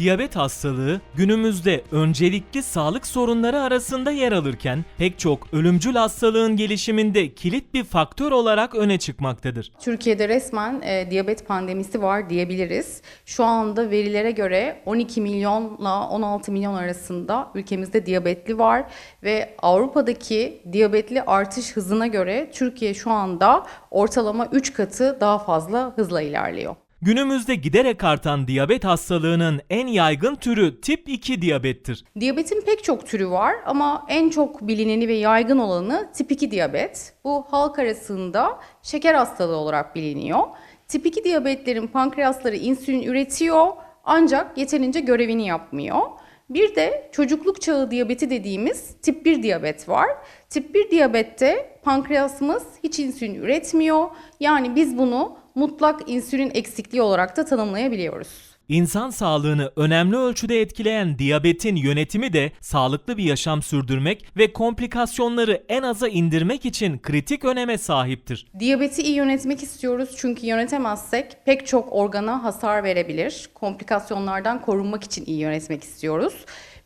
Diyabet hastalığı günümüzde öncelikli sağlık sorunları arasında yer alırken pek çok ölümcül hastalığın gelişiminde kilit bir faktör olarak öne çıkmaktadır. Türkiye'de resmen e, diyabet pandemisi var diyebiliriz. Şu anda verilere göre 12 milyonla 16 milyon arasında ülkemizde diyabetli var ve Avrupa'daki diyabetli artış hızına göre Türkiye şu anda ortalama 3 katı daha fazla hızla ilerliyor. Günümüzde giderek artan diyabet hastalığının en yaygın türü tip 2 diyabettir. Diyabetin pek çok türü var ama en çok bilineni ve yaygın olanı tip 2 diyabet. Bu halk arasında şeker hastalığı olarak biliniyor. Tip 2 diyabetlerin pankreasları insülin üretiyor ancak yeterince görevini yapmıyor. Bir de çocukluk çağı diyabeti dediğimiz tip 1 diyabet var. Tip 1 diyabette pankreasımız hiç insülin üretmiyor. Yani biz bunu mutlak insülin eksikliği olarak da tanımlayabiliyoruz. İnsan sağlığını önemli ölçüde etkileyen diyabetin yönetimi de sağlıklı bir yaşam sürdürmek ve komplikasyonları en aza indirmek için kritik öneme sahiptir. Diyabeti iyi yönetmek istiyoruz çünkü yönetemezsek pek çok organa hasar verebilir. Komplikasyonlardan korunmak için iyi yönetmek istiyoruz.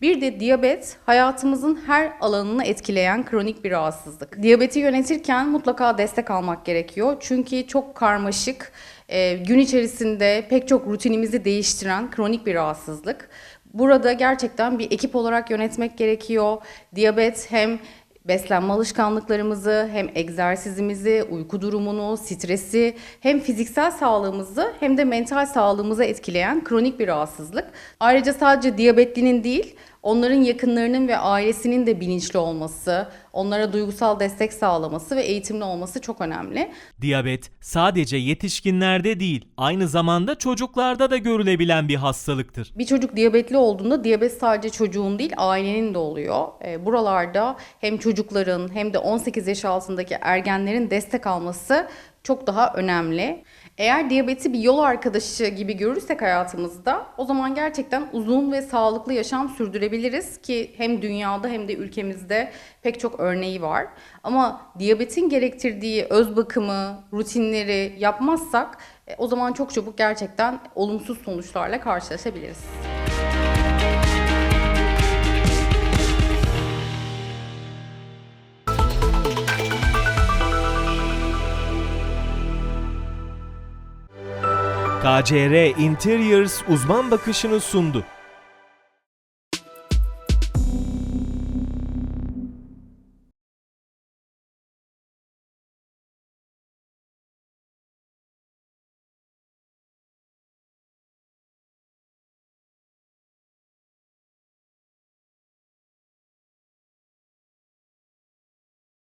Bir de diyabet hayatımızın her alanını etkileyen kronik bir rahatsızlık. Diyabeti yönetirken mutlaka destek almak gerekiyor. Çünkü çok karmaşık, e, gün içerisinde pek çok rutinimizi değiştiren kronik bir rahatsızlık. Burada gerçekten bir ekip olarak yönetmek gerekiyor. Diyabet hem beslenme alışkanlıklarımızı, hem egzersizimizi, uyku durumunu, stresi, hem fiziksel sağlığımızı hem de mental sağlığımızı etkileyen kronik bir rahatsızlık. Ayrıca sadece diyabetlinin değil, onların yakınlarının ve ailesinin de bilinçli olması, onlara duygusal destek sağlaması ve eğitimli olması çok önemli. Diyabet sadece yetişkinlerde değil, aynı zamanda çocuklarda da görülebilen bir hastalıktır. Bir çocuk diyabetli olduğunda diyabet sadece çocuğun değil ailenin de oluyor. E, buralarda hem çocukların hem de 18 yaş altındaki ergenlerin destek alması çok daha önemli. Eğer diyabeti bir yol arkadaşı gibi görürsek hayatımızda o zaman gerçekten uzun ve sağlıklı yaşam sürdürebiliriz ki hem dünyada hem de ülkemizde pek çok örneği var. Ama diyabetin gerektirdiği öz bakımı, rutinleri yapmazsak e, o zaman çok çabuk gerçekten olumsuz sonuçlarla karşılaşabiliriz. KCR Interiors uzman bakışını sundu.